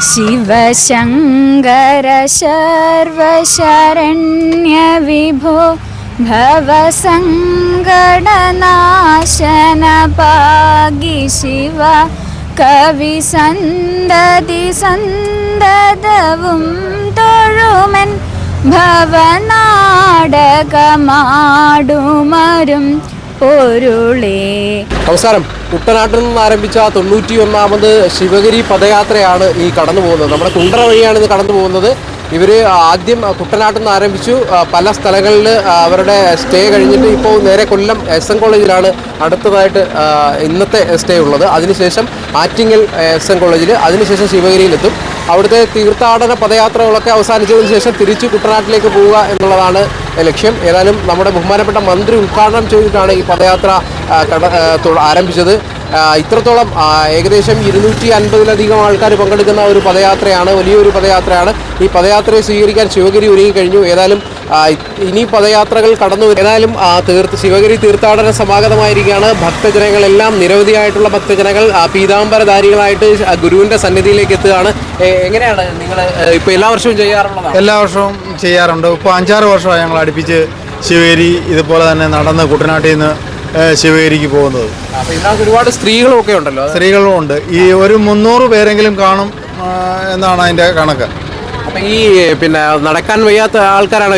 ശിവശങ്കര ശർവശരണ്യ വിഭോ ഭവസങ്കടനാശന പാകി ശിവ കവി സന്തതി സന്തതവും തൊഴുമൻ ഭവനാടകമാടുമരും പൊരുളേ. നമസ്കാരം. കുട്ടനാട്ടിൽ നിന്ന് ആരംഭിച്ച തൊണ്ണൂറ്റി ഒന്നാമത് ശിവഗിരി പദയാത്രയാണ് ഈ കടന്നു പോകുന്നത്. നമ്മുടെ കുണ്ടറ വഴിയാണ് ഇത് കടന്നു പോകുന്നത്. ഇവർ ആദ്യം കുട്ടനാട്ടിൽ നിന്ന് ആരംഭിച്ചു. പല സ്ഥലങ്ങളിൽ അവരുടെ സ്റ്റേ കഴിഞ്ഞിട്ട് ഇപ്പോൾ നേരെ കൊല്ലം എസ് എൻ കോളേജിലാണ് അടുത്തതായിട്ട് ഇന്നത്തെ സ്റ്റേ ഉള്ളത്. അതിനുശേഷം ആറ്റിങ്ങൽ എസ് എൻ കോളേജിൽ അതിനുശേഷം ശിവഗിരിയിലെത്തും. അവിടുത്തെ തീർത്ഥാടന പദയാത്രകളൊക്കെ അവസാനിച്ചതിന് ശേഷം തിരിച്ചു കുട്ടനാട്ടിലേക്ക് പോവുക എന്നുള്ളതാണ് ലക്ഷ്യം. ഏതായാലും നമ്മുടെ ബഹുമാനപ്പെട്ട മന്ത്രി ഉദ്ഘാടനം ചെയ്തിട്ടാണ് ഈ പദയാത്ര ആരംഭിച്ചത്. ഇത്രത്തോളം ഏകദേശം ഇരുന്നൂറ്റി അൻപതിലധികം ആൾക്കാർ പങ്കെടുക്കുന്ന ഒരു പദയാത്രയാണ് വലിയൊരു പദയാത്രയാണ്. ഈ പദയാത്രയെ സ്വീകരിക്കാൻ ശിവഗിരി ഒരുങ്ങി കഴിഞ്ഞു ഏതായാലും ഇനി പദയാത്രകൾ കടന്നു. ഏതായാലും ആ, തീർത്ത് ശിവഗിരി തീർത്ഥാടന സമാഗതമായിരിക്കുകയാണ്. ഭക്തജനങ്ങളെല്ലാം നിരവധിയായിട്ടുള്ള ഭക്തജനങ്ങൾ പീതാംബരധാരികളായിട്ട് ഗുരുവിന്റെ ഗുരുവിന്റെ സന്നിധിയിലേക്ക് എത്തുകയാണ്. എങ്ങനെയാണ് നിങ്ങൾ ഇപ്പൊ എല്ലാ വർഷവും ചെയ്യാറുള്ളത് എല്ലാ വർഷവും ചെയ്യാറുണ്ട്. ഇപ്പോൾ അഞ്ചാറ് വർഷമായി ഞങ്ങൾ അടുപ്പിച്ച് ശിവഗിരി ഇതുപോലെ തന്നെ നടന്ന് കുട്ടനാട്ടിൽ നിന്ന് ശിവഗിരിക്ക് പോകുന്നത്. ഒരുപാട് സ്ത്രീകളും ഒക്കെ ഉണ്ടല്ലോ. സ്ത്രീകളും ഉണ്ട്. ഈ ഒരു മുന്നൂറ് പേരെങ്കിലും കാണും എന്നാണ് അതിന്റെ കണക്ക്. അപ്പൊ ഈ പിന്നെ നടക്കാൻ വയ്യാത്ത ആൾക്കാരാണ്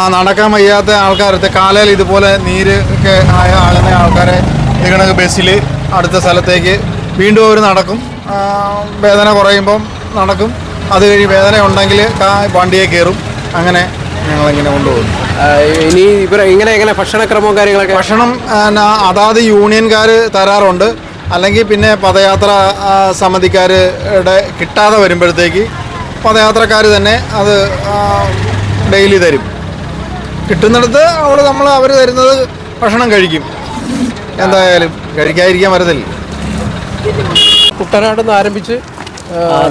ആ നടക്കാൻ വയ്യാത്ത ആൾക്കാരത്തെ കാലയിൽ ഇതുപോലെ നീര് ഒക്കെ ആയ ആകുന്ന ആൾക്കാരെ കണക്ക് ബസ്സിൽ അടുത്ത സ്ഥലത്തേക്ക് വീണ്ടും അവർ നടക്കും. വേദന കുറയുമ്പം നടക്കും. അത് കഴിഞ്ഞ് വേദന ഉണ്ടെങ്കിൽ വണ്ടിയെ കയറും. അങ്ങനെ ഞങ്ങളിങ്ങനെ കൊണ്ടുപോകും. ഇനി ഇവർ ഇങ്ങനെ എങ്ങനെ ഭക്ഷണക്രമവും കാര്യങ്ങളൊക്കെ? ഭക്ഷണം അതാത് യൂണിയൻകാർ തരാറുണ്ട്. അല്ലെങ്കിൽ പിന്നെ പദയാത്ര സമിതിക്കാരുടെ കിട്ടാതെ വരുമ്പോഴത്തേക്ക് പദയാത്രക്കാർ തന്നെ അത് ഡെയിലി തരും. കിട്ടുന്നിടത്ത് അവൾ നമ്മൾ അവർ തരുന്നത് ഭക്ഷണം കഴിക്കും. എന്തായാലും കഴിക്കാതിരിക്കാൻ വരത്തില്ല. കുട്ടനാട് നിന്ന് ആരംഭിച്ച്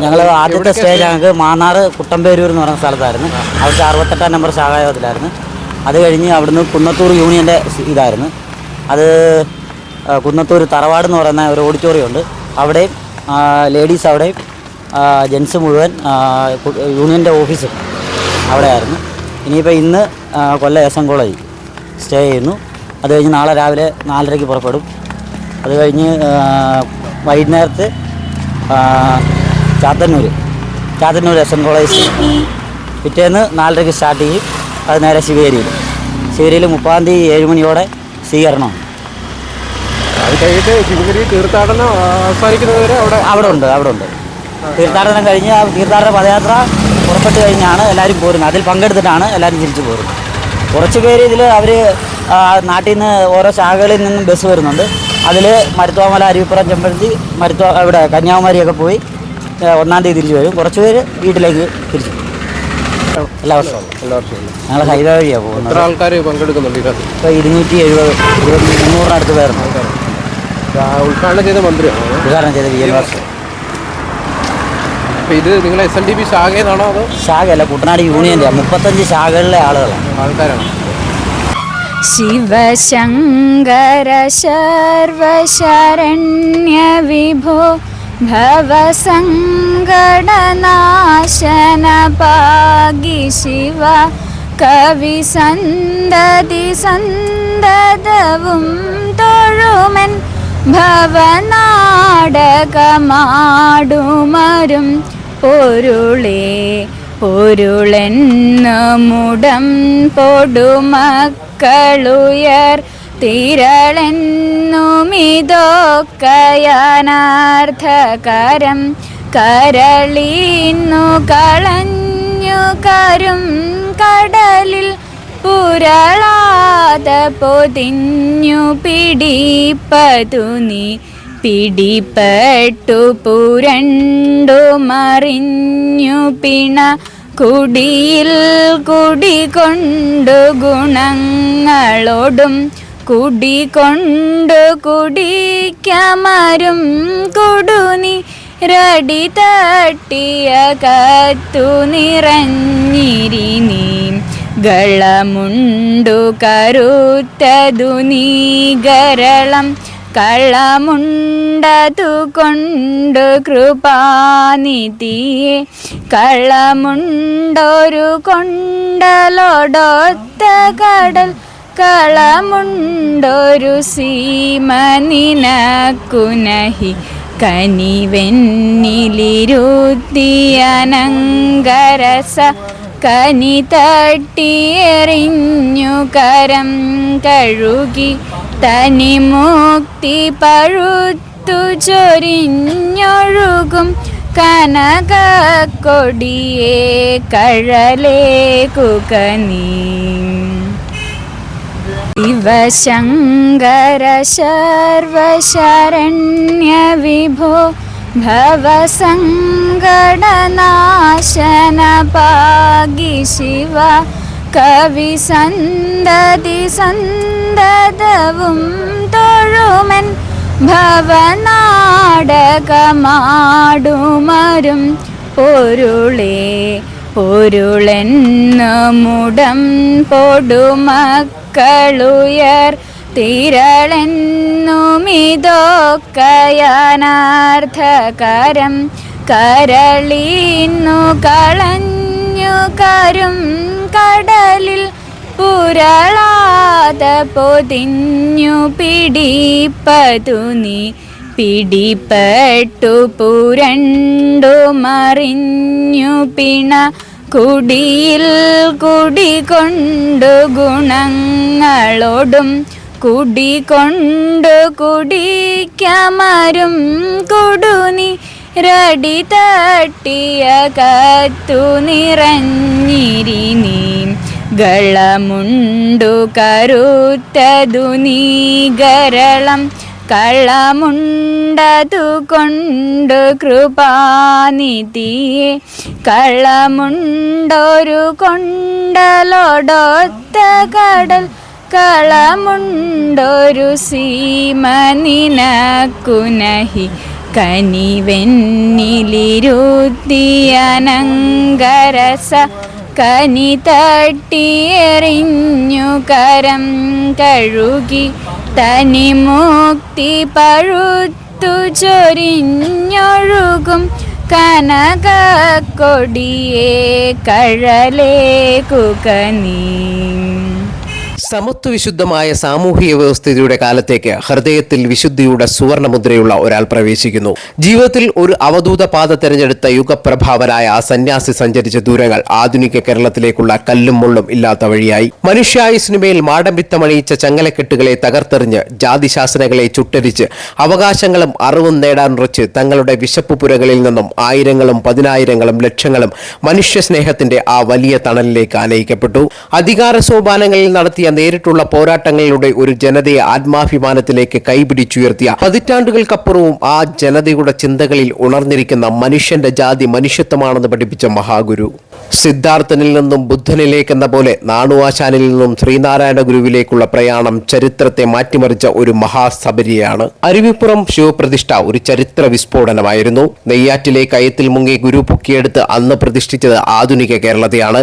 ഞങ്ങൾ ആദ്യത്തെ സ്റ്റേജ് ഞങ്ങൾക്ക് മാന്നാർ കുട്ടമ്പേരൂർ എന്ന് പറയുന്ന സ്ഥലത്തായിരുന്നു. അവിടുത്തെ അറുപത്തെട്ടാം നമ്പർ സഹായത്തിലായിരുന്നു അത് കഴിഞ്ഞ് അവിടുന്ന് കുന്നത്തൂർ യൂണിയന്റെ ഇതായിരുന്നു. അത് കുന്നത്തൂർ തറവാട് എന്ന് പറയുന്ന ഒരു ഓഡിറ്റോറിയം ഉണ്ട്. അവിടെയും ലേഡീസ് അവിടെയും ജെൻസ് മുഴുവൻ യൂണിയന്റെ ഓഫീസും അവിടെയായിരുന്നു. ഇനിയിപ്പോൾ ഇന്ന് Kollam S N college stay ചെയ്യുന്നു. അത് കഴിഞ്ഞ് നാളെ രാവിലെ നാലരയ്ക്ക് പുറപ്പെടും. അത് കഴിഞ്ഞ് വൈകുന്നേരത്ത് Chathannoor Chathannoor S N college പിറ്റേന്ന് നാലരയ്ക്ക് സ്റ്റാർട്ട് ചെയ്യും. അത് നേരെ ശിവേരിയിൽ. ശിവേരിയിൽ മുപ്പതാം തീയതി ഏഴ് മണിയോടെ സ്വീകരണമാണ് അത് കഴിഞ്ഞിട്ട് ശിവഗിരി തീർത്ഥാടനം അവസാനിക്കുന്നതുവരെ അവിടെ അവിടെ ഉണ്ട് അവിടെ ഉണ്ട്. തീർത്ഥാടനം കഴിഞ്ഞ് ആ തീർത്ഥാടന പദയാത്ര പുറപ്പെട്ട് കഴിഞ്ഞാണ് എല്ലാവരും പോരുന്നത്. അതിൽ പങ്കെടുത്തിട്ടാണ് എല്ലാവരും തിരിച്ചു പോരുന്നത്. കുറച്ച് പേര് ഇതിൽ അവർ നാട്ടിൽ നിന്ന് ഓരോ ശാഖകളിൽ നിന്നും ബസ് വരുന്നുണ്ട്. അതിൽ മരുത്വാമല അരുവിപ്പുറം ചെമ്പഴത്തി മരുത്വ ഇവിടെ കന്യാകുമാരിയൊക്കെ പോയി ഒന്നാം തീയതി തിരിച്ചു വരും. കുറച്ച് പേര് വീട്ടിലേക്ക് തിരിച്ചു. എല്ലാ വർഷവും എല്ലാ വർഷവും. ഞങ്ങൾ ഹൈവേ വഴിയാണ് എത്ര പോകുന്നത് ആൾക്കാർ പങ്കെടുക്കുന്നുണ്ട് ഇപ്പോൾ ഇരുന്നൂറ്റി എഴുപത് ഇരുപത്തി മുന്നൂറിനടുത്ത് പേരുണ്ട്. ഉദ്ഘാടനം ചെയ്ത മന്ത്രിയാണ്? ഉദ്ഘാടനം ചെയ്ത വി എൻ വർഷം ഇത് നിങ്ങൾ എസ് എൽ ഡി പി ശാഖയിൽ നിന്നാണോ അതോ ശാഖയല്ല കുട്ടനാട് യൂണിയന്റെ മുപ്പത്തഞ്ച് ശാഖകളിലെ ആളുകളാണ്. ആൾക്കാരാണ്? ശിവശങ്കര ശർവശരണ്യ വിഭോ ഭവസങ്കടനാശന പാകി ശിവ. കവി സന്തതി സന്തതവും തൊഴുമൻ ഭവനാടകമാടുമരും പൊരുളേ പൊരുളെന്നുമുടം പൊടുമക്കളുയർ തിരളെന്നുമിതൊക്കയാനാർത്ഥകരം കരളീന്നു കളഞ്ഞു കരും കടലിൽ പുരളാതെ പൊതിഞ്ഞു പിടിപ്പതു നീ. പിടിപ്പെട്ടു പുരണ്ടു മറിഞ്ഞു പിണ കുടിയിൽ കുടികൊണ്ടു ഗുണങ്ങളോടും കുടികൊണ്ടു കുടിക്കമരും കുടുനി രടി തട്ടിയ കത്തു നിറഞ്ഞിരിനീ. ഗളമുണ്ടു കരുത്തതു നീ ഗരളം കളമുണ്ടതു കൊണ്ട് കൃപാനിധിയെ കളമുണ്ടൊരു കൊണ്ടലോടൊത്ത കടൽ കളമുണ്ടൊരു സീമനിനക്കുനഹി കനിവെന്നിലിരുത്തിയനങ്കരസ കനി തട്ടിയെറിഞ്ഞു കരം കഴുകി തനിമുക്തി പഴുത്തു ചൊരിഞ്ഞൊഴുകും കനക കൊടിയേ കഴലേക്കുകനീ ശിവശങ്കര ശർവശരണ്യ വിഭോ ഭവസങ്കടനാശന പാകി ശിവ കവി സന്തതി സന്തതവും തൊഴുമൻ ഭവനാടകമാടുമരും. പൊരുളേ പൊരുളെന്നുമുടം പൊടുമക്കളുയർ തിരളെന്നുമിതൊക്കയാനാർത്ഥകരം കരളീന്നു കളഞ്ഞു കരും കടലിൽ പുരളാതെ പൊതിഞ്ഞു പിടിപ്പതു നീ. പിടിപ്പെട്ടു പുരണ്ടു മറിഞ്ഞു പിണ കുടിയിൽ കുടികൊണ്ടു ഗുണങ്ങളോടും കുടികൊണ്ടു കുടിക്കമരും കുടുനി രടി തട്ടിയ കത്തു നിറഞ്ഞിരിനി ഗളമുണ്ടു കരുത്തതു നീ ഗരളം. കളമുണ്ടതു കൊണ്ട് കൃപാനിധിയെ കളമുണ്ടൊരു കൊണ്ടലോടൊത്ത കടൽ. കളമുണ്ടൊരു സീമ നിനക്കുനഹി കനിവെന്നിലിരുത്തിയനങ്കരസ കനി തട്ടിയെറിഞ്ഞു കരം കഴുകി തനി മുക്തി പഴുത്തു ചൊരിഞ്ഞൊഴുകും കനക കൊടിയേ കഴലേക്കുകനീ സമത്വവിശുദ്ധമായ സാമൂഹിക വ്യവസ്ഥയുടെ കാലത്തേക്ക് ഹൃദയത്തിൽ വിശുദ്ധിയുടെ സുവർണമുദ്രയുള്ള ഒരാൾ പ്രവേശിക്കുന്നു. ജീവിതത്തിൽ ഒരു അവധൂത പാത തെരഞ്ഞെടുത്ത യുഗപ്രഭാവനായ ആ സന്യാസി സഞ്ചരിച്ച ദൂരങ്ങൾ ആധുനിക കേരളത്തിലേക്കുള്ള കല്ലും മുള്ളും ഇല്ലാത്ത വഴിയായി. മനുഷ്യായുസിനുമേൽ മാടമ്പിത്തമണിയിച്ച ചങ്ങലക്കെട്ടുകളെ തകർത്തെറിഞ്ഞ് ജാതിശാസനകളെ ചുട്ടരിച്ച് അവകാശങ്ങളും അറിവും നേടാനുറച്ച് തങ്ങളുടെ വിശപ്പ് പുരകളിൽ നിന്നും ആയിരങ്ങളും പതിനായിരങ്ങളും ലക്ഷങ്ങളും മനുഷ്യസ്നേഹത്തിന്റെ ആ വലിയ തണലിലേക്ക് ആനയിക്കപ്പെട്ടു. അധികാര സോപാനങ്ങളിൽ നടത്തിയ നേരിട്ടുള്ള പോരാട്ടങ്ങളിലൂടെ ഒരു ജനതയെ ആത്മാഭിമാനത്തിലേക്ക് കൈപിടിച്ചുയർത്തിയ പതിറ്റാണ്ടുകൾക്കപ്പുറവും ആ ജനതയുടെ ചിന്തകളിൽ ഉണർന്നിരിക്കുന്ന മനുഷ്യന്റെ ജാതി മനുഷ്യത്വമാണെന്ന് പഠിപ്പിച്ച മഹാഗുരു. സിദ്ധാർത്ഥനിൽ നിന്നും ബുദ്ധനിലേക്കെന്ന പോലെ നാണുവാശാനിൽ നിന്നും ശ്രീനാരായണ ഗുരുവിലേക്കുള്ള പ്രയാണം ചരിത്രത്തെ മാറ്റിമറിച്ച ഒരു മഹാസബരിയാണ്. അരുവിപ്പുറം ശിവപ്രതിഷ്ഠ ഒരു ചരിത്ര വിസ്ഫോടനമായിരുന്നു. നെയ്യാറ്റിലെ കയത്തിൽ മുങ്ങി ഗുരു പൊക്കിയെടുത്ത് അന്ന് പ്രതിഷ്ഠിച്ചത് ആധുനിക കേരളത്തെയാണ്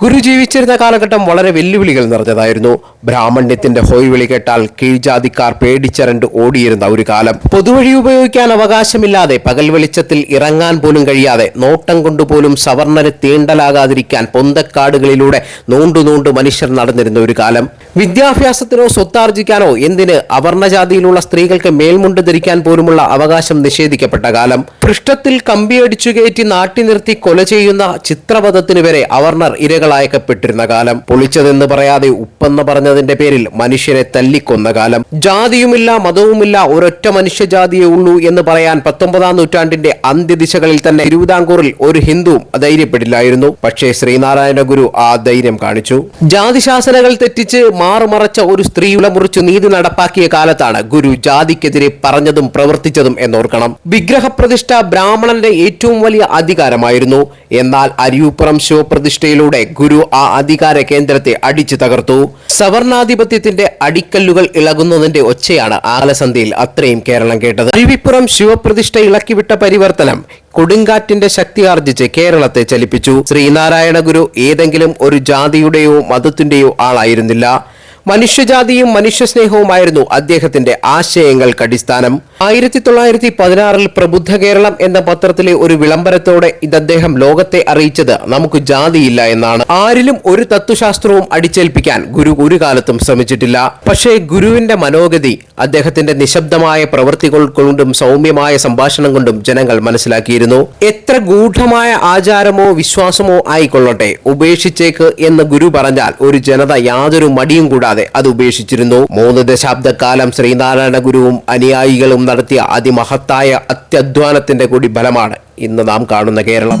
ഗുരു ജീവിച്ചിരുന്ന കാലഘട്ടം വളരെ വെല്ലുവിളികൾ നിറഞ്ഞതായിരുന്നു. ബ്രാഹ്മണ്യത്തിന്റെ ഹോയ്വിളി കേട്ടാൽ കീഴ്ജാതിക്കാർ പേടിച്ചരണ്ട് ഓടിയിരുന്ന ഒരു കാലം. പൊതുവഴി ഉപയോഗിക്കാൻ അവകാശമില്ലാതെ പകൽ വെളിച്ചത്തിൽ ഇറങ്ങാൻ പോലും കഴിയാതെ നോട്ടം കൊണ്ടുപോലും സവർണരെ തീണ്ടലാകാതിരിക്കാൻ പൊന്തക്കാടുകളിലൂടെ നോണ്ടു നൂണ്ടു മനുഷ്യർ നടന്നിരുന്ന ഒരു കാലം. വിദ്യാഭ്യാസത്തിനോ സ്വത്താർജിക്കാനോ എന്തിന് അവർണജാതിയിലുള്ള സ്ത്രീകൾക്ക് മേൽമുണ്ട് ധരിക്കാൻ പോലുമുള്ള അവകാശം നിഷേധിക്കപ്പെട്ട കാലം. പൃഷ്ഠത്തിൽ കമ്പിയടിച്ചു കയറ്റി നാട്ടി നിർത്തി കൊല ചെയ്യുന്ന ചിത്രപഥത്തിനു വരെ അവർണർ ഇരകളായക്കപ്പെട്ടിരുന്ന കാലം പൊളിച്ചതെന്ന് പറയാതെ ഉപ്പെന്ന് പറഞ്ഞതിന്റെ പേരിൽ മനുഷ്യനെ തല്ലിക്കൊന്ന കാലം. ജാതിയുമില്ല മതവുമില്ല ഒരൊറ്റ മനുഷ്യജാതിയേ ഉള്ളൂ എന്ന് പറയാൻ പത്തൊമ്പതാം നൂറ്റാണ്ടിന്റെ അന്ത്യദിശകളിൽ തന്നെ തിരുവിതാംകൂറിൽ ഒരു ഹിന്ദുവും ധൈര്യപ്പെടില്ലായിരുന്നു പക്ഷേ ശ്രീനാരായണ ഗുരു ആ ധൈര്യം കാണിച്ചു. ജാതിശാസനകൾ തെറ്റിച്ച് മാറുമറച്ച ഒരു സ്ത്രീയുടെ മുറിച്ചു നീതി നടപ്പാക്കിയ കാലത്താണ് ഗുരു ജാതിക്കെതിരെ പറഞ്ഞതും പ്രവർത്തിച്ചതും എന്നോർക്കണം. വിഗ്രഹപ്രതിഷ്ഠ ബ്രാഹ്മണന്റെ ഏറ്റവും വലിയ അധികാരമായിരുന്നു. എന്നാൽ അരിയൂപ്പുറം ശിവപ്രതിഷ്ഠയിലൂടെ ഗുരു ആ അധികാര കേന്ദ്രത്തെ അടിച്ചു തകർത്തു. സവർണാധിപത്യത്തിന്റെ അടിക്കല്ലുകൾ ഇളകുന്നതിന്റെ ഒച്ചയാണ് ആലസന്ധിയിൽ അത്രയും കേരളം കേട്ടത്. അരുവിപ്പുറം ശിവപ്രതിഷ്ഠ ഇളക്കിവിട്ട പരിവർത്തനം കൊടുങ്കാറ്റിന്റെ ശക്തി ആർജിച്ച് കേരളത്തെ ചലിപ്പിച്ചു. ശ്രീനാരായണ ഗുരു ഏതെങ്കിലും ഒരു ജാതിയുടെയോ മതത്തിന്റെയോ ആളായിരുന്നില്ല. മനുഷ്യജാതിയും മനുഷ്യസ്നേഹവുമായിരുന്നു അദ്ദേഹത്തിന്റെ ആശയങ്ങൾക്ക് അടിസ്ഥാനം ആയിരത്തി തൊള്ളായിരത്തി പതിനാറിൽ പ്രബുദ്ധ കേരളം എന്ന പത്രത്തിലെ ഒരു വിളംബരത്തോടെ ഇത് അദ്ദേഹം ലോകത്തെ അറിയിച്ചത് നമുക്ക് ജാതിയില്ല എന്നാണ്. ആരിലും ഒരു തത്വശാസ്ത്രവും അടിച്ചേൽപ്പിക്കാൻ ഗുരു ഒരു കാലത്തും ശ്രമിച്ചിട്ടില്ല. പക്ഷേ ഗുരുവിന്റെ മനോഗതി അദ്ദേഹത്തിന്റെ നിശബ്ദമായ പ്രവൃത്തികൾ കൊണ്ടും സൗമ്യമായ സംഭാഷണം കൊണ്ടും ജനങ്ങൾ മനസ്സിലാക്കിയിരുന്നു. എത്ര ഗൂഢമായ ആചാരമോ വിശ്വാസമോ ആയിക്കൊള്ളട്ടെ ഉപേക്ഷിച്ചേക്ക് എന്ന് ഗുരു പറഞ്ഞാൽ ഒരു ജനത യാതൊരു മടിയും കൂടാതെ അത് ഉപേക്ഷിച്ചിരുന്നു. മൂന്ന് ദശാബ്ദക്കാലം ശ്രീനാരായണ ഗുരുവും അനുയായികളും നടത്തിയ അതിമഹത്തായ അത്യധ്വാനത്തിന്റെ കൂടി ഫലമാണ് ഇന്ന് നാം കാണുന്ന കേരളം.